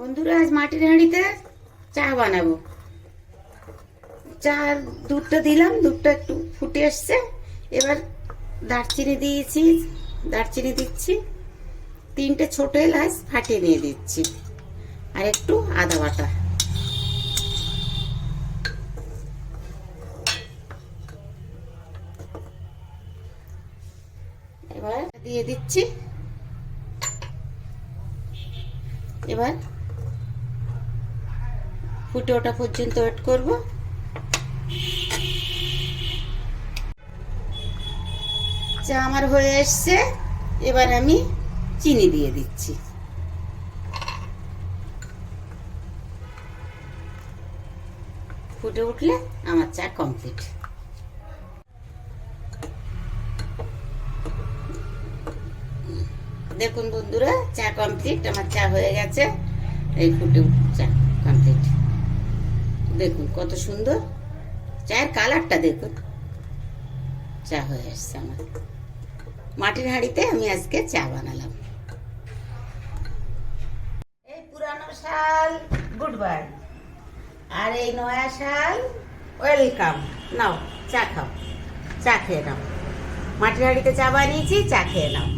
বন্ধুরা, আজ মাটির হাঁড়িতে চা বানাবো। চা দুধটা দিলাম, দুধটা একটু ফুটে এসছে এবার দারচিনি দিয়েছি, দারচিনি দিচ্ছি। তিনটে ছোট এলাচ ফাটিয়ে নিয়ে দিচ্ছি। আর একটু আদা বাটা। এবার দিয়ে দিচ্ছি। এবার ফুটে ওঠা পর্যন্ত ওয়েট করব। চা আমার হয়ে এসছে। এবার আমি চিনি দিয়ে দিচ্ছি। ফুটে উঠলে আমার চা কমপ্লিট। দেখুন বন্ধুরা, চা কমপ্লিট, আমার চা হয়ে গেছে। এই ফুটে চা দেখুন, কত সুন্দর। চায়ের কালারটা দেখুন। চা হয়ে আসছে আমার। মাটির হাঁড়িতে আমি আজকে চা বানালাম। এই পুরানো শাল, গুড বাই। আর এই নয়া শাল, ওয়েলকাম। নাও, চা খাও। চা খেয়ে নাও। মাটির হাঁড়িতে চা বানিয়েছি, চা খেয়ে নাও।